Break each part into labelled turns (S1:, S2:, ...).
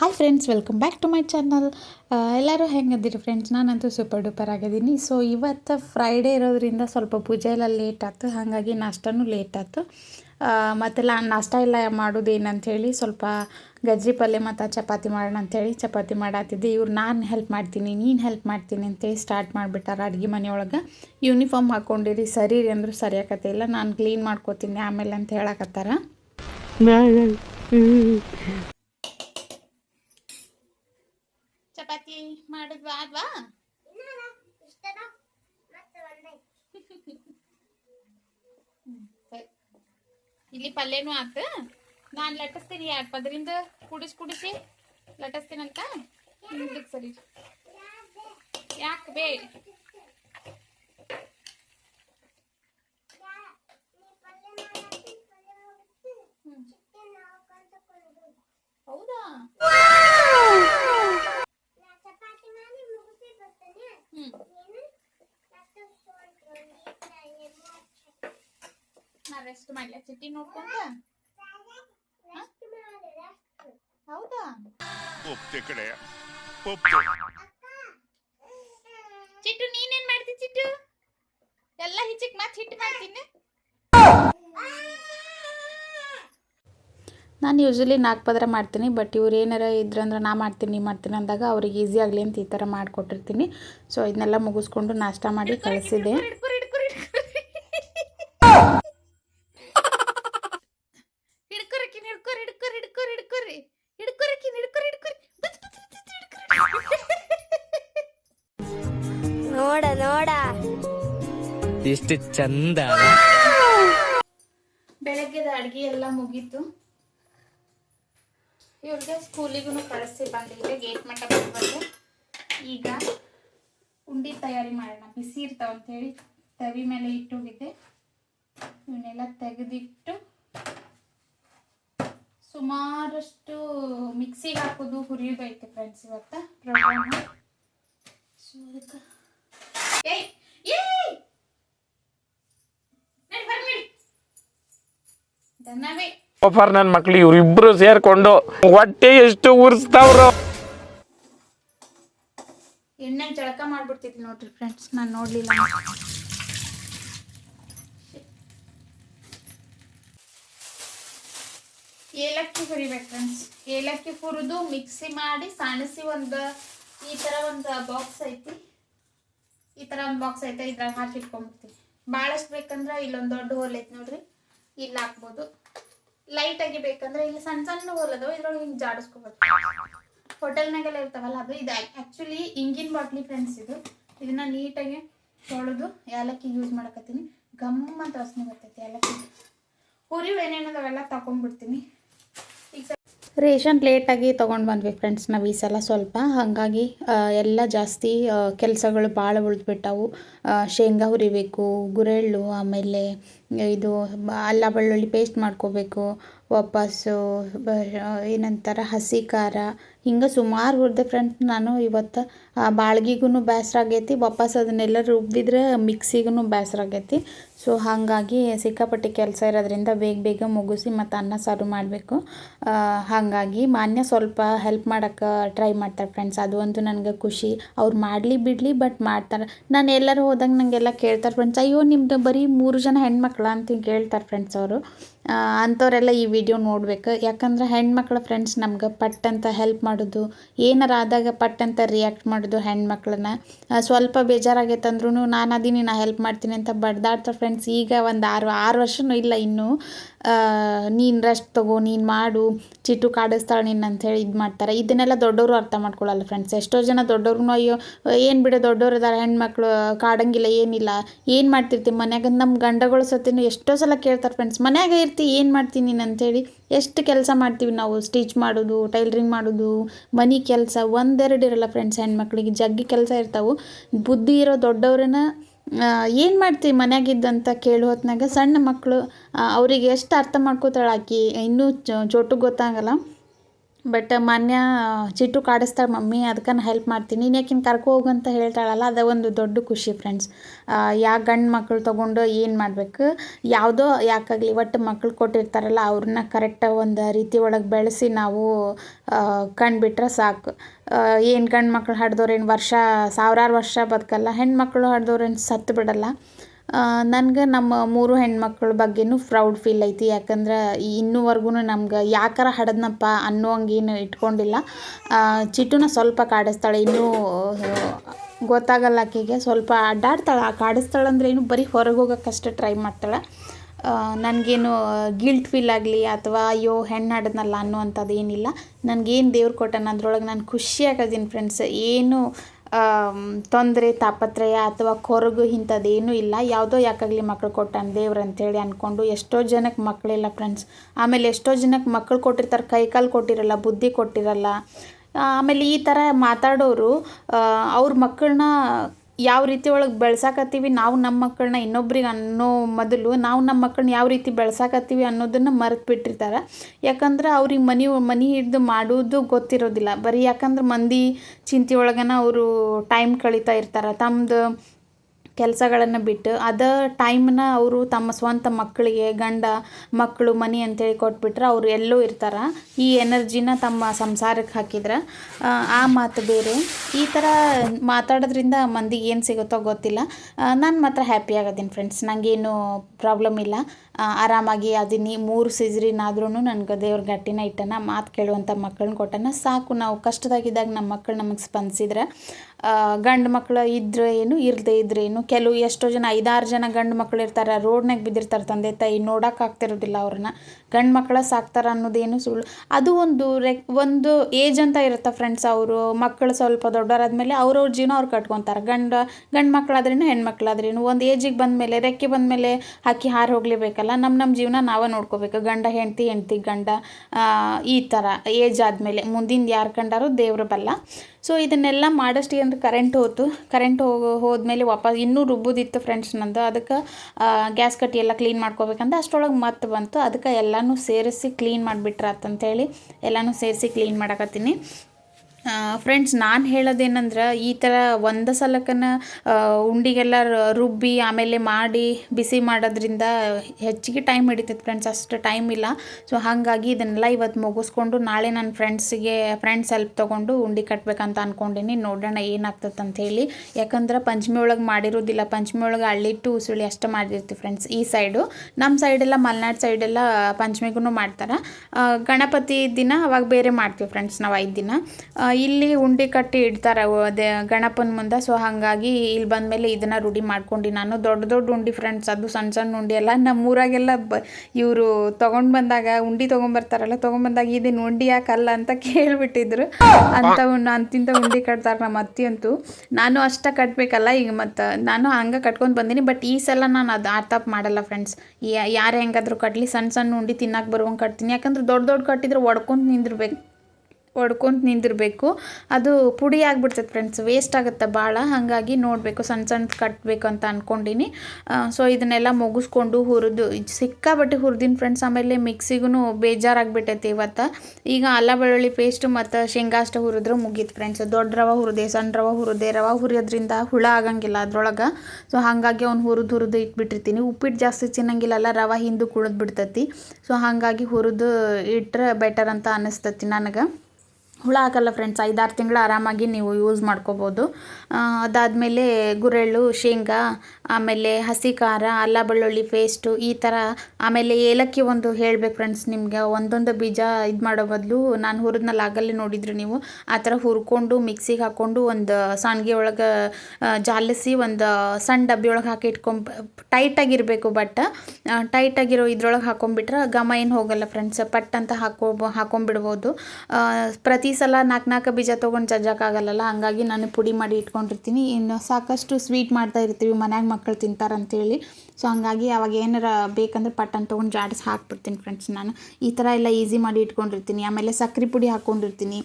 S1: Hi friends, welcome back to my channel. ಎಲ್ಲರೂ ಹೆಂಗದಿರಿ friends? ನಾನಂತೂ ಸೂಪರ್ ಡೂಪರ್ ಆಗಿದ್ದೀನಿ. ಸೊ ಇವತ್ತು ಫ್ರೈಡೇ ಇರೋದ್ರಿಂದ ಸ್ವಲ್ಪ ಪೂಜೆ ಎಲ್ಲ ಲೇಟ್ ಆಯ್ತು. ಹಾಗಾಗಿ ನಾಷ್ಟನೂ ಲೇಟ್ ಆಯ್ತು. ಮತ್ತೆಲ್ಲ ನಾಷ್ಟ ಎಲ್ಲ ಮಾಡೋದು ಏನಂಥೇಳಿ ಸ್ವಲ್ಪ ಗಜ್ಜರಿ ಪಲ್ಯ ಮತ್ತು ಚಪಾತಿ ಮಾಡೋಣ ಅಂಥೇಳಿ ಚಪಾತಿ ಮಾಡಾತಿದ್ದೆ. ಇವ್ರು ನಾನು ಹೆಲ್ಪ್ ಮಾಡ್ತೀನಿ ನೀನು ಹೆಲ್ಪ್ ಮಾಡ್ತೀನಿ ಅಂತೇಳಿ ಸ್ಟಾರ್ಟ್ ಮಾಡಿಬಿಟ್ಟಾರ ಅಡುಗೆ ಮನೆಯೊಳಗೆ. ಯೂನಿಫಾರ್ಮ್ ಹಾಕ್ಕೊಂಡಿರಿ ಸರಿ ರೀ ಅಂದರೂ ಸರಿಯಾಕತ್ತಿಲ್ಲ ನಾನು ಕ್ಲೀನ್ ಮಾಡ್ಕೋತೀನಿ ಆಮೇಲೆ ಅಂತ ಹೇಳಕತ್ತಾರ. ಚಪಾತಿ ಮಾಡಿದ್ವಾ ಇಲ್ಲಿ ಪಲ್ಯನೂ ಆತ ನಾನು ಲಟ್ಟಿಸ್ತೀನಿ ಯಾಕೆ? ಪದರಿಂದ ಕುಡಿಸಿ ಕುಡಿಸಿ ಲಟ್ಟಿಸ್ತೀನಂತ? ಸರಿ. ಯಾಕೆ ಬೇ? ಹೌದಾ? ಹ್ಮ್. ನಾ ರೆಸ್ಟ್ ಮಾಡ್ಲ? ಚಿಟ್ಟಿ ನೋಡ್ಕೊಂತ? ಹೌದಾ?
S2: ಒಪ್ತೆ ಕಡೆ ಒಪ್ತೆ.
S1: ಚಿಟ್ಟು ನೀನೇನ್ ಮಾಡ್ತಿ ಚಿಟ್ಟು? ಎಲ್ಲ ಹಿಚ್ಚಕ್ ಮತ್ ಹಿಟ್ ಮಾಡ್ತೀನಿ. ನಾನು ಯೂಶ್ವಲಿ ನಾಲ್ಕು ಪದರ ಮಾಡ್ತೀನಿ ಬಟ್ ಇವ್ರು ಏನಾರ ಇದ್ರಂದ್ರೆ ನಾ ಮಾಡ್ತೀನಿ ನೀ ಮಾಡ್ತೀನಿ ಅಂದಾಗ ಅವ್ರಿಗೆ ಈಸಿ ಆಗಲಿ ಅಂತ ಈ ಥರ ಮಾಡಿಕೊಟ್ಟಿರ್ತೀನಿ. ಸೊ ಇದನ್ನೆಲ್ಲ ಮುಗಿಸ್ಕೊಂಡು ನಾಷ್ಟ ಮಾಡಿ ಕಳಿಸಿದೆ. ಹಿಡ್ಕೊರಿ ಹಿಡ್ಕೊರಿ ಕಿನ್ ಹಿಡ್ಕೊರಿ ಹಿಡ್ಕೊರಿ
S3: ನೋಡ ನೋಡ
S4: ಎಷ್ಟು ಚಂದ.
S1: ಬೆಳಗ್ಗೆದ ಅಡ್ಗೆ ಎಲ್ಲ ಮುಗೀತು. ಇವ್ರಿಗೆ ಸ್ಕೂಲಿಗೂ ಕಳಿಸಿ ಬಂದಿದ್ದೆ ಗೇಟ್ ಮಟ್ಟ ಬಿಟ್ಟು ಈಗ ಉಂಡಿ ತಯಾರಿ ಮಾಡೋಣ ಬಿಸಿ ಇರ್ತಾವ ಅಂತೇಳಿ ತವಿ ಮೇಲೆ ಇಟ್ಟೋಗಿದ್ದೆ ಇವನ್ನೆಲ್ಲ ತೆಗೆದಿಟ್ಟು ಸುಮಾರಷ್ಟು ಮಿಕ್ಸಿಗೆ ಹಾಕೋದು ಹುರಿಯೋದು ಐತೆ ಫ್ರೆಂಡ್ಸ್ ಇವತ್ತ ಪ್ರೋಗ್ರಾಮ್ ಸೊ ಅದಕ್ಕೆ ಏಯ್ ಏಯ್! ನಡಿ ಬರ್ರಿ ದನ್ನವೇ.
S4: ಆಫರ್ ನನ್ನ ಮಕ್ಳು ಇವ್ರಿಬ್ರು ಸೇರ್ಕೊಂಡು ಹೊಟ್ಟೆ ಎಷ್ಟು ಉರ್ಸ್ತಾವ್ರು.
S1: ಎಣ್ಣೆ ಜಳಕ ಮಾಡ್ಬಿಡ್ತಿದ್ವಿ ನೋಡ್ರಿ ಫ್ರೆಂಡ್ಸ್ ನಾನು ನೋಡ್ಲಿಲ್ಲ. ಏಲಕ್ಕಿ ಹುರಿಬೇಕು ಫ್ರೆಂಡ್ಸ್ ಏಲಕ್ಕಿ ಹುರಿದು ಮಿಕ್ಸಿ ಮಾಡಿ ಸಣಸಿ ಒಂದು, ಈ ಥರ ಒಂದು ಬಾಕ್ಸ್ ಐತಿ. ಈ ಥರ ಒಂದು ಬಾಕ್ಸ್ ಐತೆ, ಇದ್ರಾಗ ಹಾಕಿ ಇಟ್ಕೊಂಡ್ಬಿಡ್ತೀವಿ ಭಾಳಷ್ಟು ಬೇಕಂದ್ರೆ ಇಲ್ಲೊಂದು ದೊಡ್ಡ ಹೋಲ್ ಐತೆ ನೋಡ್ರಿ. ಇಲ್ಲಿ ಹಾಕ್ಬೋದು. ಲೈಟಾಗಿ ಬೇಕಂದ್ರೆ ಇಲ್ಲಿ ಸಣ್ಣ ಸಣ್ಣ ಹೋಲ್ ಅದಾವ, ಇದ್ರೊಳಗೆ ಹಿಂಗೆ ಜಾಡಿಸ್ಕೋಬೋದು. ಹೋಟೆಲ್ನಾಗೆಲ್ಲ ಇರ್ತಾವಲ್ಲ, ಅದು ಇದು. ಆ್ಯಕ್ಚುಲಿ ಹಿಂಗಿನ ಬಾಟ್ಲಿ ಫ್ರೆಂಡ್ಸ್ ಇದು. ಇದನ್ನ ನೀಟಾಗಿ ತೊಳೆದು ಏಲಕ್ಕಿ ಯೂಸ್ ಮಾಡಕತ್ತೀನಿ. ಗಮ್ಮ ಅಂತ ವಾಸನೆ ಬರ್ತೈತಿ ಏಲಕ್ಕಿ. ಹುರಿವು ಏನೇನದವೆಲ್ಲ ತಗೊಂಡ್ಬಿಡ್ತೀನಿ. ರೇಷನ್ ಲೇಟಾಗಿ ತೊಗೊಂಡು ಬಂದ್ವಿ ಫ್ರೆಂಡ್ಸ್ ನಾವು ಈ ಸಲ ಸ್ವಲ್ಪ. ಹಾಗಾಗಿ ಎಲ್ಲ ಜಾಸ್ತಿ ಕೆಲಸಗಳು ಭಾಳ ಉಳಿದ್ಬಿಟ್ಟವು. ಶೇಂಗಾ ಹುರಿಬೇಕು, ಗುರೆಳ್ಳು, ಆಮೇಲೆ ಇದು ಅಲ್ಲ ಬೆಳ್ಳುಳ್ಳಿ ಪೇಸ್ಟ್ ಮಾಡ್ಕೋಬೇಕು, ವಾಪಸ್ಸು ಏನಂತಾರೆ ಹಸಿ ಖಾರ, ಹಿಂಗೆ ಸುಮಾರು ಹುರಿದೆ ಫ್ರೆಂಡ್ಸ್ ನಾನು ಇವತ್ತು ಬಾಳ್ಗಿಗೂ ಬೇಸರ ಆಗೈತಿ ವಾಪಸ್ ಅದನ್ನೆಲ್ಲ ರುಬ್ಬಿದ್ರೆ ಮಿಕ್ಸಿಗೂ ಬೇಸರ ಆಗೈತಿ. ಸೊ ಹಾಗಾಗಿ ಸಿಕ್ಕಾಪಟ್ಟೆ ಕೆಲಸ ಇರೋದ್ರಿಂದ ಬೇಗ ಬೇಗ ಮುಗಿಸಿ ಮತ್ತು ಅನ್ನ ಸಾರು ಮಾಡಬೇಕು. ಹಾಗಾಗಿ ಮಾನ್ಯ ಸ್ವಲ್ಪ ಹೆಲ್ಪ್ ಮಾಡೋಕ್ಕೆ ಟ್ರೈ ಮಾಡ್ತಾರೆ ಫ್ರೆಂಡ್ಸ್ ಅದು ಒಂದು ನನಗೆ ಖುಷಿ. ಅವ್ರು ಮಾಡಲಿ ಬಿಡಲಿ ಬಟ್ ಮಾಡ್ತಾರೆ. ನಾನು ಎಲ್ಲರೂ ಹೋದಾಗ ನನಗೆಲ್ಲ ಕೇಳ್ತಾರೆ ಫ್ರೆಂಡ್ಸ್ ಅಯ್ಯೋ ನಿಮ್ಮದು ಬರೀ ಮೂರು ಜನ ಹೆಣ್ಮಕ್ಳ ಅಂತ ಕೇಳ್ತಾರೆ ಫ್ರೆಂಡ್ಸ್ ಅವರು. ಅಂಥವರೆಲ್ಲ ಈ ವಿಡಿಯೋ ನೋಡ್ಬೇಕು. ಯಾಕಂದ್ರೆ ಹೆಣ್ಮಕ್ಳ ಫ್ರೆಂಡ್ಸ್ ನಮ್ಗೆ ಪಟ್ ಅಂತ ಹೆಲ್ಪ್ ಮಾಡೋದು, ಏನಾರ ಆದಾಗ ಪಟ್ ಅಂತ ರಿಯಾಕ್ಟ್ ಮಾಡೋದು ಹೆಣ್ಮಕ್ಳನ್ನ. ಸ್ವಲ್ಪ ಬೇಜಾರಾಗೈತೆ ಅಂದ್ರೂ ನಾನು ಅದೀನಿ, ನಾ ಹೆಲ್ಪ್ ಮಾಡ್ತೀನಿ ಅಂತ ಬಡ್ದಾಡ್ತಾರೆ ಫ್ರೆಂಡ್ಸ್ ಈಗ ಒಂದು ಆರು ಆರು ವರ್ಷನೂ ಇಲ್ಲ ಇನ್ನೂ. ನೀನು ರೆಸ್ಟ್ ತಗೋ, ನೀನು ಮಾಡು ಚಿಟ್ಟು ಕಾಡಿಸ್ತಾಳೆ ನೀನು ಅಂಥೇಳಿ ಇದು ಮಾಡ್ತಾರೆ. ಇದನ್ನೆಲ್ಲ ದೊಡ್ಡವರು ಅರ್ಥ ಮಾಡ್ಕೊಳ್ಳಲ್ಲ ಫ್ರೆಂಡ್ಸ್ ಎಷ್ಟೋ ಜನ ದೊಡ್ಡವ್ರು ಅಯ್ಯೋ, ಏನು ಬಿಡು ದೊಡ್ಡವ್ರು ಇದ್ದಾರೆ ಹೆಣ್ಮಕ್ಳು ಕಾಡಂಗಿಲ್ಲ, ಏನಿಲ್ಲ, ಏನು ಮಾಡ್ತಿರ್ತೀವಿ ಮನ್ಯಾಗ? ನಮ್ಮ ಗಂಡಗಳು ಸತಿನೂ ಎಷ್ಟೋ ಸಲ ಕೇಳ್ತಾರೆ ಫ್ರೆಂಡ್ಸ್ ಮನ್ಯಾಗ ಇರ್ತಿ ಏನು ಮಾಡ್ತೀನಿ ನೀನು ಅಂಥೇಳಿ ಎಷ್ಟು ಕೆಲಸ ಮಾಡ್ತೀವಿ ನಾವು, ಸ್ಟಿಚ್ ಮಾಡೋದು, ಟೈಲರಿಂಗ್ ಮಾಡೋದು, ಮನೆ ಕೆಲಸ ಒಂದೆರಡು ಇರಲ್ಲ ಫ್ರೆಂಡ್ಸ್ ಹೆಣ್ಮಕ್ಳಿಗೆ ಜಗ್ಗಿ ಕೆಲಸ ಇರ್ತಾವೆ. ಬುದ್ಧಿ ಇರೋ ದೊಡ್ಡವ್ರನ್ನ ಏನು ಮಾಡ್ತೀವಿ ಮನೆಯಾಗಿದ್ದಂತ ಕೇಳಿ ಹೊತ್ನಾಗ ಸಣ್ಣ ಮಕ್ಕಳು ಅವರಿಗೆ ಎಷ್ಟು ಅರ್ಥ ಮಾಡ್ಕೋತಾಳೆ ಆಕಿ, ಇನ್ನೂ ಚೊಟ್ಟು ಗೊತ್ತಾಗಲ್ಲ. ಬಟ್ ಮಾನ್ಯ, ಚಿಟ್ಟು ಕಾಡಿಸ್ತಾಳೆ ಮಮ್ಮಿ, ಅದಕ್ಕೆ ನಾನು ಹೆಲ್ಪ್ ಮಾಡ್ತೀನಿ. ನೀನು ಯಾಕಿನ್ ಕರ್ಕೊ ಹೋಗು ಅಂತ ಹೇಳ್ತಾಳಲ್ಲ, ಅದೇ ಒಂದು ದೊಡ್ಡ ಖುಷಿ ಫ್ರೆಂಡ್ಸ್ ಯಾ ಗಂಡು ಮಕ್ಕಳು ತೊಗೊಂಡು ಏನು ಮಾಡಬೇಕು? ಯಾವುದೋ ಯಾಕಾಗಲಿ ಒಟ್ಟು ಮಕ್ಕಳು ಕೊಟ್ಟಿರ್ತಾರಲ್ಲ ಅವ್ರನ್ನ ಕರೆಕ್ಟಾಗಿ ಒಂದು ರೀತಿ ಒಳಗೆ ಬೆಳೆಸಿ ನಾವು ಕಂಡುಬಿಟ್ರೆ ಸಾಕು. ಏನು ಗಂಡು ಮಕ್ಳು ಹಡ್ದವ್ರೇನು ವರ್ಷ, ಸಾವಿರಾರು ವರ್ಷ ಬದುಕಲ್ಲ, ಹೆಣ್ಮಕ್ಳು ಹಡ್ದವ್ರೇನು ಸತ್ತು ಬಿಡಲ್ಲ. ನನಗೆ ನಮ್ಮ ಮೂರು ಹೆಣ್ಮಕ್ಳ ಬಗ್ಗೆನೂ ಪ್ರೌಡ್ ಫೀಲ್ ಐತಿ. ಯಾಕಂದ್ರೆ ಇನ್ನೂವರೆಗೂ ನಮ್ಗೆ ಯಾಕಾರ ಹಡದ್ನಪ್ಪ ಅನ್ನೋಂಗೇನು ಇಟ್ಕೊಂಡಿಲ್ಲ. ಚಿಟ್ಟುನ ಸ್ವಲ್ಪ ಕಾಡಿಸ್ತಾಳೆ. ಇನ್ನೂ ಗೊತ್ತಾಗಲ್ಲ ಆಕೆಗೆ. ಸ್ವಲ್ಪ ಅಡ್ಡಾಡ್ತಾಳೆ. ಕಾಡಿಸ್ತಾಳೆ ಅಂದ್ರೆ ಏನು ಬರೀ ಹೊರಗೆ ಹೋಗೋಕ್ಕಷ್ಟೇ ಟ್ರೈ ಮಾಡ್ತಾಳೆ. ನನಗೇನು ಗಿಲ್ಟ್ ಫೀಲ್ ಆಗಲಿ ಅಥವಾ, ಅಯ್ಯೋ ಹೆಣ್ಣು ಆಡದ್ನಲ್ಲ ಅನ್ನುವಂಥದ್ದು ಏನಿಲ್ಲ. ನನಗೇನು ದೇವ್ರು ಕೊಟ್ಟಾನ ಅದ್ರೊಳಗೆ ನಾನು ಖುಷಿಯಾಗದೀನಿ ಫ್ರೆಂಡ್ಸ್ ಏನು ತೊಂದರೆ, ತಾಪತ್ರಯ ಅಥವಾ ಕೊರಗು ಇಂಥದ್ದೇನೂ ಇಲ್ಲ. ಯಾವುದೋ ಯಾಕಾಗಲಿ ಮಕ್ಳು ಕೊಟ್ಟಾನೆ ದೇವ್ರು ಅಂತೇಳಿ ಅಂದ್ಕೊಂಡು ಎಷ್ಟೋ ಜನಕ್ಕೆ ಮಕ್ಕಳಿಲ್ಲ ಫ್ರೆಂಡ್ಸ್ ಆಮೇಲೆ ಎಷ್ಟೋ ಜನಕ್ಕೆ ಮಕ್ಕಳು ಕೊಟ್ಟಿರ್ತಾರೆ ಕೈಕಾಲು ಕೊಟ್ಟಿರಲ್ಲ, ಬುದ್ಧಿ ಕೊಟ್ಟಿರಲ್ಲ. ಆಮೇಲೆ ಈ ಥರ ಮಾತಾಡೋರು ಅವ್ರ ಮಕ್ಕಳನ್ನ ಯಾವ ರೀತಿ ಒಳಗೆ ಬೆಳ್ಸಾಕತ್ತೀವಿ ನಾವು ನಮ್ಮ ಮಕ್ಕಳನ್ನ ಇನ್ನೊಬ್ರಿಗೆ ಅನ್ನೋ ಮೊದಲು ನಾವು ನಮ್ಮ ಮಕ್ಕಳನ್ನ ಯಾವ ರೀತಿ ಬೆಳ್ಸಾಕತ್ತೀವಿ ಅನ್ನೋದನ್ನು ಮರೆತು ಬಿಟ್ಟಿರ್ತಾರೆ ಯಾಕಂದ್ರೆ ಅವ್ರಿಗೆ ಮನೆ ಮನೆ ಹಿಡ್ದು ಮಾಡೋದು ಗೊತ್ತಿರೋದಿಲ್ಲ. ಬರೀ ಯಾಕಂದ್ರೆ ಮಂದಿ ಚಿಂತೆ ಒಳಗನ ಅವರು ಟೈಮ್ ಕಳೀತಾ ಇರ್ತಾರೆ. ತಮ್ಮದು ಕೆಲಸಗಳನ್ನು ಬಿಟ್ಟು ಅದ ಟೈಮ್ನ ಅವರು ತಮ್ಮ ಸ್ವಂತ ಮಕ್ಕಳಿಗೆ ಗಂಡ ಮಕ್ಕಳು ಮನೆ ಅಂತೇಳಿ ಕೊಟ್ಬಿಟ್ರೆ ಅವ್ರು ಎಲ್ಲೂ ಇರ್ತಾರೆ. ಈ ಎನರ್ಜಿನ ತಮ್ಮ ಸಂಸಾರಕ್ಕೆ ಹಾಕಿದ್ರೆ. ಆ, ಮಾತು ಬೇರೆ. ಈ ಥರ ಮಾತಾಡೋದ್ರಿಂದ ಮಂದಿಗೆ ಏನು ಸಿಗುತ್ತೋ ಗೊತ್ತಿಲ್ಲ. ನಾನು ಮಾತ್ರ ಹ್ಯಾಪಿ ಆಗೋದೀನಿ ಫ್ರೆಂಡ್ಸ್ ನನಗೇನು ಪ್ರಾಬ್ಲಮ್ ಇಲ್ಲ. ಆರಾಮಾಗಿ ಅದೀನಿ, ಮೂರು ಸಿಜ್ರಿನಾದ್ರೂ ನನಗೆ ದೇವ್ರ ಗಟ್ಟಿನ ಇಟ್ಟನ, ಮಾತು ಕೇಳುವಂಥ ಮಕ್ಕಳನ್ನ ಕೊಟ್ಟನ, ಸಾಕು ನಾವು ಕಷ್ಟದಾಗಿದ್ದಾಗ ನಮ್ಮ ಮಕ್ಕಳು ನಮಗೆ ಸ್ಪಂದಿಸಿದ್ರೆ ಗಂಡು ಮಕ್ಕಳು ಇದ್ರೆ ಏನು, ಇರದೇ ಇದ್ರೆ ಏನು, ಕೆಲವು ಎಷ್ಟೋ ಜನ, ಐದಾರು ಜನ ಗಂಡು ಮಕ್ಕಳು ಇರ್ತಾರೆ, ರೋಡ್ನಾಗ ಬಿದ್ದಿರ್ತಾರೆ ತಂದೆ ತಾಯಿ, ನೋಡೋಕೆ ಆಗ್ತಿರೋದಿಲ್ಲ ಅವ್ರನ್ನ. ಗಂಡು ಮಕ್ಕಳ ಸಾಕ್ತಾರೆ ಅನ್ನೋದೇನು ಸುಳ್ಳು. ಅದು ಒಂದು ರೆಕ್ ಒಂದು ಏಜ್ ಅಂತ ಇರುತ್ತೆ ಫ್ರೆಂಡ್ಸ್ ಅವರು ಮಕ್ಕಳು ಸ್ವಲ್ಪ ದೊಡ್ಡವರಾದ್ಮೇಲೆ ಅವ್ರವ್ರ ಜೀವನ ಅವ್ರು ಕಟ್ಕೊತಾರೆ. ಗಂಡ, ಗಂಡು ಮಕ್ಕಳಾದ್ರೇನು ಹೆಣ್ಮಕ್ಳಾದ್ರೇನು, ಒಂದು ಏಜಿಗೆ ಬಂದಮೇಲೆ, ರೆಕ್ಕೆ ಬಂದಮೇಲೆ ಹಾಕಿ ಹಾರು ಹೋಗಲೇಬೇಕಲ್ಲ. ನಮ್ಮ ನಮ್ಮ ಜೀವನ ನಾವೇ ನೋಡ್ಕೋಬೇಕು. ಗಂಡ, ಹೆಂಡತಿ ಹೆಂಡತಿ, ಗಂಡ ಈ ಥರ ಏಜ್ ಆದಮೇಲೆ ಮುಂದಿಂದು ಯಾರು ಕಂಡಾರು ದೇವ್ರ ಬಲ್ಲ. ಸೊ ಇದನ್ನೆಲ್ಲ ಮಾಡಷ್ಟು ಏನಂದ್ರೆ ಕರೆಂಟ್ ಹೋತು. ಕರೆಂಟ್ ಹೋಗೋ, ಹೋದ್ಮೇಲೆ ವಾಪಸ್ ಇನ್ನೂ ರುಬ್ಬೋದಿತ್ತು ಫ್ರೆಂಡ್ಸ್ ನಂದು. ಅದಕ್ಕೆ ಗ್ಯಾಸ್ ಕಟ್ಟಿ ಎಲ್ಲ ಕ್ಲೀನ್ ಮಾಡ್ಕೋಬೇಕಂತ ಅಷ್ಟರೊಳಗೆ ಮತ್ತೆ ಬಂತು. ಅದಕ್ಕೆ ಎಲ್ಲನೂ ಸೇರಿಸಿ ಕ್ಲೀನ್ ಮಾಡಿಬಿಟ್ರಾತಂತೇಳಿ ಎಲ್ಲನೂ ಸೇರಿಸಿ ಕ್ಲೀನ್ ಮಾಡಕತ್ತೀನಿ. ಫ್ರೆಂಡ್ಸ್ ನಾನು ಹೇಳೋದೇನಂದ್ರೆ ಈ ಥರ ಒಂದು ಸಲಕ್ಕನ ಉಂಡಿಗೆಲ್ಲ ರುಬ್ಬಿ ಆಮೇಲೆ ಮಾಡಿ ಬಿಸಿ ಮಾಡೋದ್ರಿಂದ ಹೆಚ್ಚಿಗೆ ಟೈಮ್ ಹಿಡಿತೈತೆ ಫ್ರೆಂಡ್ಸ್ ಅಷ್ಟು ಟೈಮ್ ಇಲ್ಲ. ಸೊ ಹಾಗಾಗಿ ಇದನ್ನೆಲ್ಲ ಇವತ್ತು ಮುಗಿಸ್ಕೊಂಡು ನಾಳೆ ನನ್ನ ಫ್ರೆಂಡ್ಸಿಗೆ ಫ್ರೆಂಡ್ಸ್ ಹೆಲ್ಪ್ ತೊಗೊಂಡು ಉಂಡಿ ಕಟ್ಟಬೇಕಂತ ಅಂದ್ಕೊಂಡೀನಿ ನೋಡೋಣ ಏನಾಗ್ತದೆ ಅಂತ ಹೇಳಿ ಯಾಕಂದ್ರೆ ಪಂಚಮಿ ಒಳಗೆ ಮಾಡಿರೋದಿಲ್ಲ. ಪಂಚಮಿ ಒಳಗೆ ಅಳ್ಳಿಟ್ಟು ಉಸುಳಿ ಅಷ್ಟು ಮಾಡಿರ್ತೀವಿ ಫ್ರೆಂಡ್ಸ್ ಈ ಸೈಡು ನಮ್ಮ ಸೈಡೆಲ್ಲ ಮಲೆನಾಡು ಸೈಡೆಲ್ಲ ಪಂಚಮಿಗೂ ಮಾಡ್ತಾರೆ. ಗಣಪತಿ ದಿನ ಅವಾಗ ಬೇರೆ ಮಾಡ್ತೀವಿ ಫ್ರೆಂಡ್ಸ್ ನಾವು ಐದು ದಿನ. ಇಲ್ಲಿ ಉಂಡಿ ಕಟ್ಟಿ ಇಡ್ತಾರೆ ಅದೇ ಗಣಪನ ಮುಂದೆ. ಸೊ ಹಾಗಾಗಿ ಇಲ್ಲಿ ಬಂದಮೇಲೆ ಇದನ್ನು ರೂಢಿ ಮಾಡ್ಕೊಂಡು ನಾನು. ದೊಡ್ಡ ದೊಡ್ಡ ಉಂಡಿ ಫ್ರೆಂಡ್ಸ್ ಅದು ಸಣ್ಣ ಸಣ್ಣ ಉಂಡೆ ಎಲ್ಲ ನಮ್ಮೂರಾಗೆಲ್ಲ ಬ, ಇವರು ತೊಗೊಂಡು ಬಂದಾಗ, ಉಂಡಿ ತೊಗೊಂಬರ್ತಾರಲ್ಲ ತೊಗೊಂಬಂದಾಗ ಇದನ್ನು ಉಂಡೆ ಯಾಕಲ್ಲ ಅಂತ ಕೇಳಿಬಿಟ್ಟಿದ್ರು. ಅಂತ ಅಂತಿಂತ ಉಂಡಿ ಕಟ್ತಾರೆ ನಮ್ಮ ಅತ್ತಿ ಅಂತೂ. ನಾನು ಅಷ್ಟ ಕಟ್ಟಬೇಕಲ್ಲ ಈಗ ಮತ್ತು, ನಾನು ಹಂಗೆ ಕಟ್ಕೊಂಡು ಬಂದೀನಿ. ಬಟ್ ಈ ಸಲ ನಾನು ಅದು ಆ ಮಾಡಲ್ಲ ಫ್ರೆಂಡ್ಸ್ ಯಾರು ಹೆಂಗಾದ್ರೂ ಕಟ್ಲಿ ಸಣ್ಣ ಸಣ್ಣ ಉಂಡಿ ತಿನ್ನಕ್ಕೆ ಬರುವಂಗೆ ಕಟ್ತೀನಿ. ಯಾಕಂದ್ರೆ ದೊಡ್ಡ ದೊಡ್ಡ ಕಟ್ಟಿದ್ರೆ ಒಡ್ಕೊಂಡು ನಿಂದಿರ್ಬೇಕು. ಹೊಡ್ಕೊಂತ ನಿಂದಿರಬೇಕು. ಅದು ಪುಡಿ ಆಗಿಬಿಡ್ತೈತೆ ಫ್ರೆಂಡ್ಸ್ ವೇಸ್ಟ್ ಆಗುತ್ತೆ ಭಾಳ ಹಾಗಾಗಿ ನೋಡಬೇಕು ಸಣ್ಣ ಸಣ್ಣ ಕಟ್ಟಬೇಕು ಅಂತ ಅಂದ್ಕೊಂಡೀನಿ ಸೊ ಇದನ್ನೆಲ್ಲ ಮುಗಿಸ್ಕೊಂಡು ಹುರಿದು ಸಿಕ್ಕಾಬಟ್ಟೆ ಹುರಿದಿನ ಫ್ರೆಂಡ್ಸ್ ಆಮೇಲೆ ಮಿಕ್ಸಿಗೂ ಬೇಜಾರಾಗ್ಬಿಟ್ಟೈತೆ ಇವತ್ತು. ಈಗ ಅಲ್ಲ ಬೆಳ್ಳುಳ್ಳಿ ಪೇಸ್ಟ್ ಮತ್ತು ಶೇಂಗಾ ಅಷ್ಟು ಹುರಿದ್ರೆ ಮುಗೀತು ಫ್ರೆಂಡ್ಸ್ ದೊಡ್ಡ ರವೆ ಹುರಿದೆ ಸಣ್ಣ ರವೆ ಹುರಿದೆ, ರವೆ ಹುರಿಯೋದ್ರಿಂದ ಹುಳ ಆಗಂಗಿಲ್ಲ ಅದ್ರೊಳಗೆ. ಸೊ ಹಾಗಾಗಿ ಅವ್ನು ಹುರಿದು ಹುರಿದು ಇಟ್ಬಿಟ್ಟಿರ್ತೀನಿ. ಉಪ್ಪಿಟ್ಟು ಜಾಸ್ತಿ ತಿನ್ನಂಗಿಲ್ಲಲ್ಲ ರವೆ ಹಿಂದೆ ಕುಳಿದ್ಬಿಡ್ತೈತಿ ಸೊ ಹಾಗಾಗಿ ಹುರಿದು ಇಟ್ಟರೆ ಬೆಟರ್ ಅಂತ ಅನ್ನಿಸ್ತತಿ ನನಗೆ. ಹುಳ ಹಾಕಲ್ಲ ಫ್ರೆಂಡ್ಸ್ ಐದಾರು ತಿಂಗಳು ಆರಾಮಾಗಿ ನೀವು ಯೂಸ್ ಮಾಡ್ಕೋಬೋದು. ಅದಾದಮೇಲೆ ಗುರೆಳ್ಳು, ಶೇಂಗಾ, ಆಮೇಲೆ ಹಸಿ ಖಾರ, ಅಲ್ಲ ಬೆಳ್ಳುಳ್ಳಿ ಪೇಸ್ಟು ಈ ಥರ ಆಮೇಲೆ ಏಲಕ್ಕಿ ಒಂದು ಹೇಳಬೇಕು ಫ್ರೆಂಡ್ಸ್ ನಿಮಗೆ. ಒಂದೊಂದು ಬೀಜ ಇದು ಮಾಡೋ ಬದಲು ನಾನು ಹುರಿದ್ನಲ್ಲಿ, ಆಗಲ್ಲಿ ನೋಡಿದ್ರಿ ನೀವು. ಆ ಥರ ಹುರ್ಕೊಂಡು ಮಿಕ್ಸಿಗೆ ಹಾಕ್ಕೊಂಡು ಒಂದು ಸಾಣಿಗೆ ಒಳಗೆ ಜಾಲಿಸಿ ಒಂದು ಸಣ್ಣ ಡಬ್ಬಿ ಒಳಗೆ ಹಾಕಿ ಇಟ್ಕೊಂಬ ಟೈಟಾಗಿರಬೇಕು ಬಟ್ ಟೈಟಾಗಿರೋ ಇದ್ರೊಳಗೆ ಹಾಕೊಂಡ್ಬಿಟ್ರೆ ಘಮ ಏನು ಹೋಗಲ್ಲ ಫ್ರೆಂಡ್ಸ್ ಪಟ್ ಅಂತ ಹಾಕೋ ಹಾಕೊಂಬಿಡ್ಬೋದು ಪ್ರತಿ ಪ್ರತಿ ಸಲ ನಾಲ್ಕು ನಾಲ್ಕು ಬೀಜ ತೊಗೊಂಡು ಜಜ್ಜೋಕ್ಕಾಗಲ್ಲಲ್ಲ ಹಾಗಾಗಿ ನಾನು ಪುಡಿ ಮಾಡಿ ಇಟ್ಕೊಂಡಿರ್ತೀನಿ. ಇನ್ನು ಸಾಕಷ್ಟು ಸ್ವೀಟ್ ಮಾಡ್ತಾ ಇರ್ತೀವಿ, ಮನ್ಯಾಗ ಮಕ್ಕಳು ತಿಂತಾರಂತೇಳಿ. ಸೊ ಹಾಗಾಗಿ ಅವಾಗ ಏನಾರ ಬೇಕಂದ್ರೆ ಪಟ್ಟನ್ ತೊಗೊಂಡು ಜಾಡಿಸಿ ಹಾಕ್ಬಿಡ್ತೀನಿ ಫ್ರೆಂಡ್ಸ್ ನಾನು. ಈ ಥರ ಎಲ್ಲ ಈಸಿ ಮಾಡಿ ಇಟ್ಕೊಂಡಿರ್ತೀನಿ. ಆಮೇಲೆ ಸಕ್ಕರೆ ಪುಡಿ ಹಾಕ್ಕೊಂಡಿರ್ತೀನಿ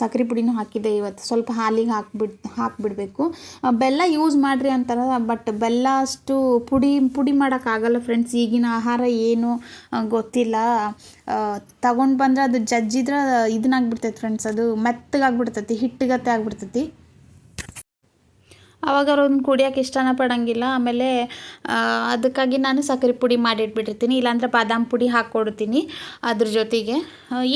S1: ಸಕ್ಕರೆ ಪುಡಿನೂ ಹಾಕಿದ್ದೆ ಇವತ್ತು. ಸ್ವಲ್ಪ ಹಾಲಿಗೆ ಹಾಕ್ಬಿಡ್, ಹಾಕ್ಬಿಡಬೇಕು. ಬೆಲ್ಲ ಯೂಸ್ ಮಾಡಿರಿ ಅಂತಾರೆ ಬಟ್ ಬೆಲ್ಲ ಅಷ್ಟು ಪುಡಿ ಪುಡಿ ಮಾಡೋಕ್ಕಾಗಲ್ಲ ಫ್ರೆಂಡ್ಸ್ ಈಗಿನ ಆಹಾರ ಏನು ಗೊತ್ತಿಲ್ಲ. ತಗೊಂಡು ಬಂದರೆ ಅದು ಜಜ್ಜಿದ್ರೆ ಇದನ್ನಾಗ್ಬಿಡ್ತೈತೆ ಫ್ರೆಂಡ್ಸ್ ಅದು ಮೆತ್ತಗಾಗ್ಬಿಡ್ತೈತಿ ಹಿಟ್ಟಿಗತ್ತೆ ಆಗ್ಬಿಡ್ತೈತಿ. ಅವಾಗ ಅವ್ರನ್ನ ಕುಡಿಯೋಕೆ ಇಷ್ಟನ ಪಡೋಂಗಿಲ್ಲ. ಆಮೇಲೆ ಅದಕ್ಕಾಗಿ ನಾನು ಸಕ್ಕರೆ ಪುಡಿ ಮಾಡಿಟ್ಬಿಟ್ಟಿರ್ತೀನಿ. ಇಲ್ಲಾಂದ್ರೆ ಬಾದಾಮ್ ಪುಡಿ ಹಾಕ್ಕೊಡ್ತೀನಿ ಅದ್ರ ಜೊತೆಗೆ.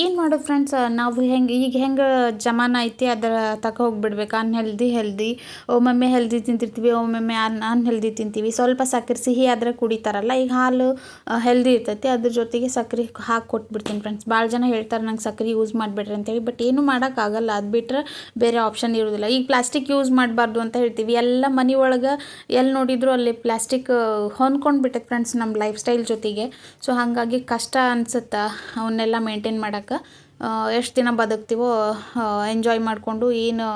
S1: ಏನು ಮಾಡೋದು ಫ್ರೆಂಡ್ಸ್ ನಾವು ಹೆಂಗೆ, ಈಗ ಹೆಂಗೆ ಜಮಾನ ಐತಿ ಅದರ ತಕ ಹೋಗಿಬಿಡ್ಬೇಕು. ಅನ್ಹೆಲ್ದಿ ಹೆಲ್ದಿ ಒಮ್ಮೊಮ್ಮೆ ಹೆಲ್ದಿ ತಿಂತಿರ್ತೀವಿ, ಒಮ್ಮೊಮ್ಮೆ ಅನ್ ಅನ್ಹೆಲ್ದಿ ತಿಂತೀವಿ. ಸ್ವಲ್ಪ ಸಕ್ಕರೆ ಸಿಹಿ ಆದರೆ ಕುಡಿತಾರಲ್ಲ, ಈಗ ಹಾಲು ಹೆಲ್ದಿ ಇರ್ತೈತಿ. ಅದ್ರ ಜೊತೆಗೆ ಸಕ್ಕರೆ ಹಾಕಿ ಕೊಟ್ಬಿಡ್ತೀನಿ ಫ್ರೆಂಡ್ಸ್ ಭಾಳ ಜನ ಹೇಳ್ತಾರೆ ನಂಗೆ ಸಕ್ಕರೆ ಯೂಸ್ ಮಾಡಿಬಿಡ್ರಿ ಅಂತೇಳಿ ಬಟ್ ಏನು ಮಾಡೋಕ್ಕಾಗಲ್ಲ. ಅದು ಬಿಟ್ಟರೆ ಬೇರೆ ಆಪ್ಷನ್ ಇರೋದಿಲ್ಲ. ಈಗ ಪ್ಲಾಸ್ಟಿಕ್ ಯೂಸ್ ಮಾಡಬಾರ್ದು ಅಂತ ಹೇಳ್ತೀವಿ. ಎಲ್ಲ ಮನೆ ಒಳಗೆ ಎಲ್ಲಿ ನೋಡಿದ್ರು ಅಲ್ಲಿ ಪ್ಲಾಸ್ಟಿಕ್ ಹೊಂದ್ಕೊಂಡು ಬಿಟ್ಟೈತೆ ಫ್ರೆಂಡ್ಸ್ ನಮ್ಮ ಲೈಫ್ ಸ್ಟೈಲ್ ಜೊತೆಗೆ. ಸೊ ಹಾಗಾಗಿ ಕಷ್ಟ ಅನ್ಸುತ್ತೆ ಅವನ್ನೆಲ್ಲ ಮೇಂಟೈನ್ ಮಾಡೋಕ್ಕೆ? ಎಷ್ಟು ದಿನ ಬದುಕ್ತೀವೋ ಎಂಜಾಯ್ ಮಾಡಿಕೊಂಡು ಏನು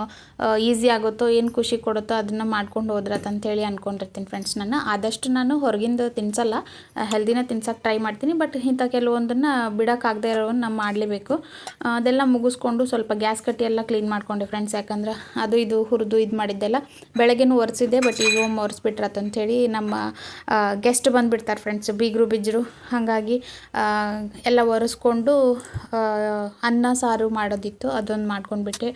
S1: ಈಸಿ ಆಗುತ್ತೋ, ಏನು ಖುಷಿ ಕೊಡುತ್ತೋ ಅದನ್ನು ಮಾಡ್ಕೊಂಡು ಹೋದ್ರತ್ ಅಂತೇಳಿ ಅಂದ್ಕೊಂಡಿರ್ತೀನಿ ಫ್ರೆಂಡ್ಸ್ ನಾನು ಆದಷ್ಟು ನಾನು ಹೊರಗಿಂದ ತಿನ್ಸಲ್ಲ ಹೆಲ್ದಿನ ತಿನ್ಸಕ್ಕೆ ಟ್ರೈ ಮಾಡ್ತೀನಿ ಬಟ್ ಇಂಥ ಕೆಲವೊಂದನ್ನು ಬಿಡೋಕ್ಕಾಗದೇ ಇರೋವನ್ನ ನಾವು ಮಾಡಲೇಬೇಕು. ಅದೆಲ್ಲ ಮುಗಿಸ್ಕೊಂಡು ಸ್ವಲ್ಪ ಗ್ಯಾಸ್ ಕಟ್ಟಿ ಎಲ್ಲ ಕ್ಲೀನ್ ಮಾಡಿಕೊಂಡೆ ಫ್ರೆಂಡ್ಸ್ ಯಾಕಂದ್ರೆ ಅದು ಇದು ಹುರಿದು ಇದು ಮಾಡಿದ್ದೆಲ್ಲ ಬೆಳಗ್ಗೆನೂ ಒರೆಸಿದ್ದೆ ಬಟ್ ಈಗ ಒಮ್ಮೆ ಒರೆಸ್ಬಿಟ್ರತ್ ನಮ್ಮ ಗೆಸ್ಟ್ ಬಂದುಬಿಡ್ತಾರೆ ಫ್ರೆಂಡ್ಸ್ ಬೀಗರು ಬಿಜ್ಜರು ಹಾಗಾಗಿ ಎಲ್ಲ ಒರೆಸ್ಕೊಂಡು ಅನ್ನ ಸಾರು ಮಾಡೋದಿತ್ತು, ಅದೊಂದು ಮಾಡ್ಕೊಂಡ್ಬಿಟ್ಟೆ.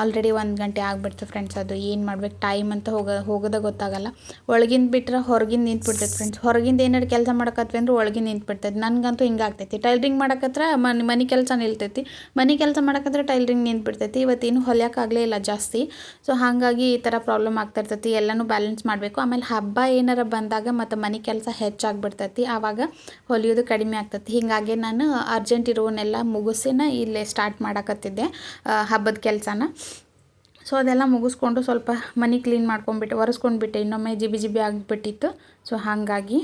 S1: ಆಲ್ರೆಡಿ ಒಂದು ಗಂಟೆ ಆಗ್ಬಿಡ್ತು ಫ್ರೆಂಡ್ಸ್ ಅದು, ಏನು ಮಾಡ್ಬೇಕು ಟೈಮ್ ಅಂತ ಹೋಗ, ಹೋಗೋದ ಗೊತ್ತಾಗಲ್ಲ. ಒಳಗಿಂದ ಬಿಟ್ರೆ ಹೊರಗಿಂದ ನಿಂತ್ಬಿಡ್ತೈತೆ ಫ್ರೆಂಡ್ಸ್ ಹೊರಗಿಂದ ಏನಾರು ಕೆಲಸ ಮಾಡೋಕತ್ವಿ ಅಂದ್ರೆ ಒಳಗಿಂದ ನಿಂತ್ಬಿಡ್ತೈತೆ. ನನಗಂತೂ ಹಿಂಗೆ ಆಗ್ತೈತಿ. ಟೈಲ್ರಿಂಗ್ ಮಾಡಕತ್ರ ಮನೆ ಮನೆ ಕೆಲಸ ನಿಲ್ತೈತಿ. ಮನೆ ಕೆಲಸ ಮಾಡಕತ್ರ ಟೈಲ್ರಿಂಗ್ ನಿಂತ್ಬಿಡ್ತೈತಿ. ಇವತ್ತೇನು ಹೊಲಿಯೋಕ್ಕಾಗಲೇ ಇಲ್ಲ ಜಾಸ್ತಿ. ಸೊ ಹಾಗಾಗಿ ಈ ಥರ ಪ್ರಾಬ್ಲಮ್ ಆಗ್ತಾ ಇರ್ತೈತಿ. ಎಲ್ಲನೂ ಬ್ಯಾಲೆನ್ಸ್ ಮಾಡಬೇಕು. ಆಮೇಲೆ ಹಬ್ಬ ಏನಾರ ಬಂದಾಗ ಮತ್ತು ಮನೆ ಕೆಲಸ ಹೆಚ್ಚಾಗ್ಬಿಡ್ತೈತಿ. ಆವಾಗ ಹೊಲಿಯೋದು ಕಡಿಮೆ ಆಗ್ತೈತಿ. ಹೀಗಾಗಿ ನಾನು ಅರ್ಜೆಂಟ್ ಇರೋವನ್ನೆಲ್ಲ ಮುಗಿಸಿನ ಇಲ್ಲೇ ಸ್ಟಾರ್ಟ್ ಮಾಡಕತ್ತಿದ್ದೆ ಹಬ್ಬದ ಕೆಲಸನ. ಸೊ ಅದೆಲ್ಲ ಮುಗಿಸ್ಕೊಂಡು ಸ್ವಲ್ಪ ಮನೆ ಕ್ಲೀನ್ ಮಾಡ್ಕೊಂಡ್ಬಿಟ್ಟು, ಒರೆಸ್ಕೊಂಡ್ಬಿಟ್ಟೆ, ಇನ್ನೊಮ್ಮೆ ಜಿಬಿ ಜಿಬಿ ಆಗಿಬಿಟ್ಟಿತ್ತು. ಸೊ ಹಾಗಾಗಿ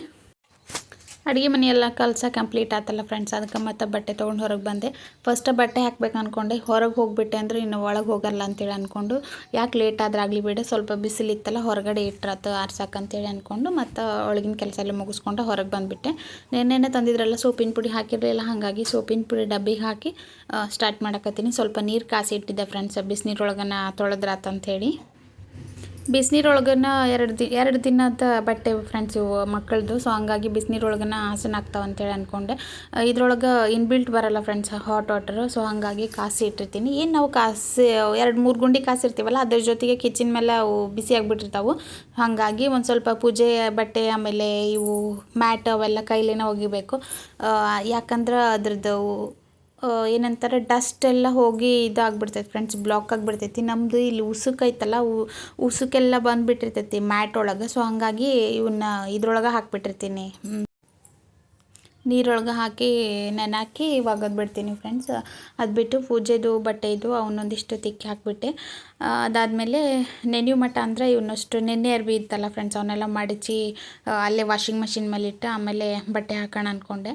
S1: ಅಡುಗೆ ಮನೆಯೆಲ್ಲ ಕೆಲಸ ಕಂಪ್ಲೀಟ್ ಆತಲ್ಲ ಫ್ರೆಂಡ್ಸ್ ಅದಕ್ಕೆ ಮತ್ತೆ ಬಟ್ಟೆ ತೊಗೊಂಡು ಹೊರಗೆ ಬಂದೆ. ಫಸ್ಟ್ ಬಟ್ಟೆ ಹಾಕ್ಬೇಕು ಅಂದ್ಕೊಂಡೆ ಹೊರಗೆ ಹೋಗ್ಬಿಟ್ಟೆ ಅಂದ್ರೆ ಇನ್ನು ಒಳಗೆ ಹೋಗಲ್ಲ ಅಂತೇಳಿ ಅಂದ್ಕೊಂಡು ಯಾಕೆ ಲೇಟ್ ಆದ್ರೆ ಆಗಲಿ ಬಿಡು, ಸ್ವಲ್ಪ ಬಿಸಿಲಿತ್ತಲ್ಲ ಹೊರಗಡೆ ಇಟ್ರತ್ತು ಆರ್ಸಕ್ಕಂತೇಳಿ ಅಂದ್ಕೊಂಡು ಮತ್ತು ಒಳಗಿನ ಕೆಲಸ ಎಲ್ಲ ಮುಗಿಸ್ಕೊಂಡು ಹೊರಗೆ ಬಂದುಬಿಟ್ಟೆ. ನೆನ್ನೆನೆ ತಂದಿದ್ರಲ್ಲ ಸೋಪಿನ ಪುಡಿ ಹಾಕಿರಲಿಲ್ಲ, ಹಾಗಾಗಿ ಸೋಪಿನ ಪುಡಿ ಡಬ್ಬಿಗೆ ಹಾಕಿ ಸ್ಟಾರ್ಟ್ ಮಾಡಕತ್ತೀನಿ. ಸ್ವಲ್ಪ ನೀರು ಕಾಸಿ ಇಟ್ಟಿದ್ದೆ ಫ್ರೆಂಡ್ಸ್ ಬಿಸಿನೀರೊಳಗನ ತೊಳೆದ್ರಾತಂಥೇಳಿ ಬಿಸಿನೀರೊಳಗನ ಎರಡು ದಿ, ಎರಡು ದಿನದ ಬಟ್ಟೆ ಫ್ರೆಂಡ್ಸ್ ಇವು, ಮಕ್ಕಳದು. ಸೊ ಹಂಗಾಗಿ ಬಿಸಿನೀರೊಳಗನ ಹಾಸನ ಆಗ್ತಾವೆ ಅಂತೇಳಿ ಅಂದ್ಕೊಂಡೆ ಇದ್ರೊಳಗೆ ಇನ್ಬಿಲ್ಟ್ ಬರಲ್ಲ ಫ್ರೆಂಡ್ಸ್ ಹಾಟ್ ವಾಟರು ಸೊ ಹಾಗಾಗಿ ಕಾಸಿ ಇಟ್ಟಿರ್ತೀನಿ. ಏನು ನಾವು ಕಾಸಿ, ಎರಡು ಮೂರು ಗುಂಡಿ ಕಾಸಿರ್ತೀವಲ್ಲ ಅದ್ರ ಜೊತೆಗೆ ಕಿಚನ್ ಮೇಲೆ ಅವು ಬಿಸಿ ಆಗಿಬಿಟ್ಟಿರ್ತಾವೆ. ಹಾಗಾಗಿ ಒಂದು ಸ್ವಲ್ಪ ಪೂಜೆ ಬಟ್ಟೆ, ಆಮೇಲೆ ಇವು ಮ್ಯಾಟ್ ಅವೆಲ್ಲ ಕೈಲೇನೆ ಒಗಿಬೇಕು. ಯಾಕಂದ್ರೆ ಅದ್ರದ್ದು ಏನಂತಾರೆ ಡಸ್ಟ್ ಎಲ್ಲ ಹೋಗಿ ಇದಾಗ್ಬಿಡ್ತೈತೆ ಫ್ರೆಂಡ್ಸ್ ಬ್ಲಾಕ್ ಆಗಿಬಿಡ್ತೈತಿ. ನಮ್ಮದು ಇಲ್ಲಿ ಉಸುಕ್ ಐತಲ್ಲ ಉಸುಕೆಲ್ಲ ಬಂದುಬಿಟ್ಟಿರ್ತೈತಿ ಮ್ಯಾಟ್ ಒಳಗೆ. ಸೊ ಹಾಗಾಗಿ ಇವನ್ನ ಇದ್ರೊಳಗೆ ಹಾಕ್ಬಿಟ್ಟಿರ್ತೀನಿ. ನೀರೊಳಗೆ ಹಾಕಿ ನೆನಾಕಿ ಒಗದು ಬಿಡ್ತೀನಿ ಫ್ರೆಂಡ್ಸ್ ಅದು ಬಿಟ್ಟು ಪೂಜೆದು, ಬಟ್ಟೆದು ಅವನ್ನೊಂದಿಷ್ಟು ತಿಕ್ಕಿ ಹಾಕಿಬಿಟ್ಟೆ. ಅದಾದಮೇಲೆ ನೆನೆಯು ಮಟ್ಟ ಅಂದರೆ ಇವನ್ನಷ್ಟು ನೆನ್ನೆ ಅರ್ಬಿ ಇತ್ತಲ್ಲ ಫ್ರೆಂಡ್ಸ್ ಅವನ್ನೆಲ್ಲ ಮಡಚಿ ಅಲ್ಲೇ ವಾಷಿಂಗ್ ಮಷಿನ್ ಮೇಲೆ ಇಟ್ಟು ಆಮೇಲೆ ಬಟ್ಟೆ ಹಾಕೋಣ ಅಂದ್ಕೊಂಡೆ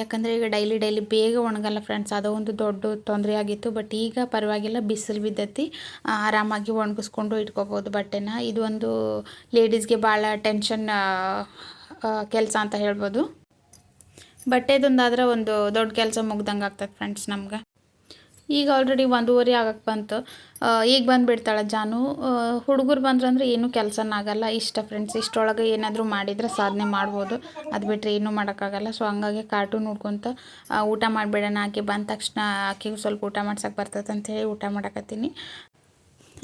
S1: ಯಾಕಂದರೆ ಈಗ ಡೈಲಿ ಡೈಲಿ ಬೇಗ ಒಣಗಲ್ಲ ಫ್ರೆಂಡ್ಸ್ ಅದು ಒಂದು ದೊಡ್ಡ ತೊಂದರೆ ಆಗಿತ್ತು ಬಟ್ ಈಗ ಪರವಾಗಿಲ್ಲ, ಬಿಸಿಲು ಬಿದ್ದತಿ. ಆರಾಮಾಗಿ ಒಣಗಿಸ್ಕೊಂಡು ಇಟ್ಕೋಬೋದು ಬಟ್ಟೆನ. ಇದು ಒಂದು ಲೇಡೀಸ್ಗೆ ಭಾಳ ಟೆನ್ಷನ್ ಕೆಲಸ ಅಂತ ಹೇಳ್ಬೋದು. ಬಟ್ಟೆದೊಂದಾದ್ರೆ ಒಂದು ದೊಡ್ಡ ಕೆಲಸ ಮುಗ್ದಂಗೆ ಆಗ್ತದೆ ಫ್ರೆಂಡ್ಸ್ ನಮ್ಗೆ. ಈಗ ಆಲ್ರೆಡಿ ಒಂದೂವರೆ ಆಗಕ್ಕೆ ಬಂತು. ಈಗ ಬಂದುಬಿಡ್ತಾಳೆ ಜಾನು. ಹುಡುಗರು ಬಂದ್ರಂದ್ರೆ ಏನೂ ಕೆಲಸನ ಆಗಲ್ಲ. ಇಷ್ಟ ಫ್ರೆಂಡ್ಸ್ ಇಷ್ಟೊಳಗೆ ಏನಾದರೂ ಮಾಡಿದರೆ ಸಾಧನೆ ಮಾಡ್ಬೋದು. ಅದು ಬಿಟ್ಟರೆ ಏನೂ ಮಾಡೋಕ್ಕಾಗಲ್ಲ. ಸೊ ಹಂಗಾಗಿ ಕಾರ್ಟೂನ್ ನೋಡ್ಕೊತ ಊಟ ಮಾಡಿಬಿಡೋಣ. ಆಕೆ ಬಂದ ತಕ್ಷಣ ಆಕೆಗೂ ಸ್ವಲ್ಪ ಊಟ ಮಾಡ್ಸಕ್ಕೆ ಬರ್ತೈತೆ ಅಂತೇಳಿ ಊಟ ಮಾಡಕತ್ತೀನಿ.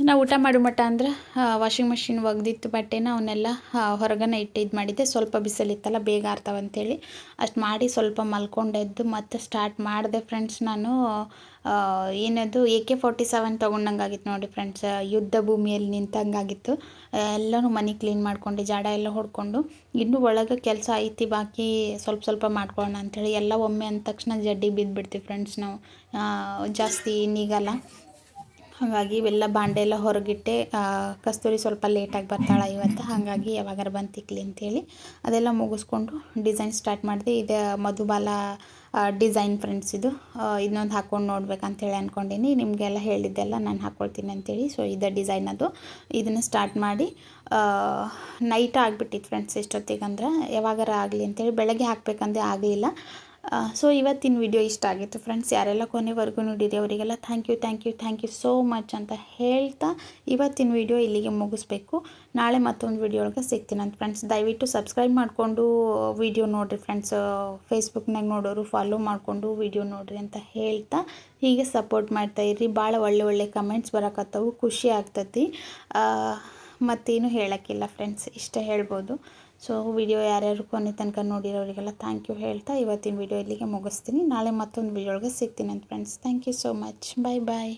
S1: ನಾ ಊಟ ಮಾಡು ಮಟ್ಟ ಅಂದ್ರೆ ವಾಷಿಂಗ್ ಮಷಿನ್ ಒಗ್ದಿತ್ತು ಬಟ್ಟೆನ ಅವನ್ನೆಲ್ಲ ಹೊರಗನೆ ಇಟ್ಟು ಇದು ಮಾಡಿದ್ದೆ ಸ್ವಲ್ಪ ಬಿಸಿಲಿತ್ತಲ್ಲ, ಬೇಗ ಆರ್ತಾವ ಅಂತೇಳಿ. ಅಷ್ಟು ಮಾಡಿ ಸ್ವಲ್ಪ ಮಲ್ಕೊಂಡೆದ್ದು ಮತ್ತೆ ಸ್ಟಾರ್ಟ್ ಮಾಡಿದೆ ಫ್ರೆಂಡ್ಸ್ ನಾನು ಏನದು ಎ ಕೆ ಫೋರ್ಟಿ ಸೆವೆನ್ ತೊಗೊಂಡಂಗಾಗಿತ್ತು ನೋಡಿ ಫ್ರೆಂಡ್ಸ್ ಯುದ್ಧ ಭೂಮಿಯಲ್ಲಿ ನಿಂತಂಗಾಗಿತ್ತು. ಎಲ್ಲರೂ ಮನೆ ಕ್ಲೀನ್ ಮಾಡ್ಕೊಂಡು, ಜಾಡ ಎಲ್ಲ ಹೊಡ್ಕೊಂಡು, ಇನ್ನೂ ಒಳಗೆ ಕೆಲಸ ಐತಿ, ಬಾಕಿ ಸ್ವಲ್ಪ ಸ್ವಲ್ಪ ಮಾಡ್ಕೊಳ್ಳೋಣ ಅಂಥೇಳಿ ಎಲ್ಲ ಒಮ್ಮೆ ಅಂದ ತಕ್ಷಣ ಜಡ್ಡಿ ಬಿದ್ದುಬಿಡ್ತೀವಿ ಫ್ರೆಂಡ್ಸ್ ನಾವು. ಜಾಸ್ತಿ ನೀಗಲ್ಲ ಹಾಗಾಗಿ ಇವೆಲ್ಲ ಬಾಂಡೆ ಎಲ್ಲ ಹೊರಗಿಟ್ಟೆ ಕಸ್ತೂರಿ ಸ್ವಲ್ಪ ಲೇಟಾಗಿ ಬರ್ತಾಳೆ ಇವತ್ತು, ಹಾಗಾಗಿ ಯಾವಾಗಾರ ಬಂದು ತಿಕ್ಲಿ ಅಂತೇಳಿ ಅದೆಲ್ಲ ಮುಗಿಸ್ಕೊಂಡು ಡಿಸೈನ್ ಸ್ಟಾರ್ಟ್ ಮಾಡಿದೆ. ಇದು ಮಧುಬಾಲ ಡಿಸೈನ್ ಫ್ರೆಂಡ್ಸ್ ಇದು ಇನ್ನೊಂದು ಹಾಕ್ಕೊಂಡು ನೋಡ್ಬೇಕಂತೇಳಿ ಅಂದ್ಕೊಂಡೀನಿ ನಿಮಗೆಲ್ಲ ಹೇಳಿದ್ದೆಲ್ಲ ನಾನು ಹಾಕ್ಕೊಳ್ತೀನಿ ಅಂತೇಳಿ ಸೊ ಇದು ಡಿಸೈನ್ ಅದು. ಇದನ್ನು ಸ್ಟಾರ್ಟ್ ಮಾಡಿ ನೈಟ್ ಆಗಿಬಿಟ್ಟಿತ್ತು ಫ್ರೆಂಡ್ಸ್ ಎಷ್ಟೊತ್ತಿಗಂದ್ರೆ, ಯಾವಾಗಾರ ಆಗಲಿ ಅಂತೇಳಿ ಬೆಳಗ್ಗೆ ಹಾಕ್ಬೇಕಂದೇ ಆಗಲಿಲ್ಲ. ಸೊ ಇವತ್ತಿನ ವಿಡಿಯೋ ಇಷ್ಟ ಆಗಿತ್ತು ಫ್ರೆಂಡ್ಸ್ ಯಾರೆಲ್ಲ ಕೊನೆವರೆಗೂ ನೋಡಿರಿ ಅವರಿಗೆಲ್ಲ thank you thank you thank you so much ಅಂತ ಹೇಳ್ತಾ ಇವತ್ತಿನ ವಿಡಿಯೋ ಇಲ್ಲಿಗೆ ಮುಗಿಸ್ಬೇಕು. ನಾಳೆ ಮತ್ತೊಂದು ವಿಡಿಯೋ ಒಳಗೆ ಸಿಗ್ತೀನಿ ಅಂತ ಫ್ರೆಂಡ್ಸ್ ದಯವಿಟ್ಟು ಸಬ್ಸ್ಕ್ರೈಬ್ ಮಾಡಿಕೊಂಡು ವಿಡಿಯೋ ನೋಡಿರಿ ಫ್ರೆಂಡ್ಸ್ ಫೇಸ್ಬುಕ್ನಾಗ ನೋಡೋರು ಫಾಲೋ ಮಾಡಿಕೊಂಡು ವಿಡಿಯೋ ನೋಡಿರಿ ಅಂತ ಹೇಳ್ತಾ ಹೀಗೆ ಸಪೋರ್ಟ್ ಮಾಡ್ತಾ ಇರ್ರಿ. ಭಾಳ ಒಳ್ಳೆ ಒಳ್ಳೆ ಕಮೆಂಟ್ಸ್ ಬರಕತ್ತವು. ಖುಷಿ ಆಗ್ತತಿ. ಮತ್ತೇನು ಹೇಳೋಕ್ಕಿಲ್ಲ ಫ್ರೆಂಡ್ಸ್ ಇಷ್ಟೇ ಹೇಳ್ಬೋದು. ಸೊ ವಿಡಿಯೋ ಯಾರ್ಯಾರು ಕೊನೆ ತನಕ ನೋಡಿರೋರಿಗೆಲ್ಲ ಥ್ಯಾಂಕ್ ಯು ಹೇಳ್ತಾ ಇವತ್ತಿನ ವಿಡಿಯೋ ಇಲ್ಲಿಗೆ ಮುಗಿಸ್ತೀನಿ. ನಾಳೆ ಮತ್ತೊಂದು ವಿಡಿಯೋ ಒಳಗೆ ಸಿಗ್ತೀನಿ ಅಂತ friends thank you so much bye bye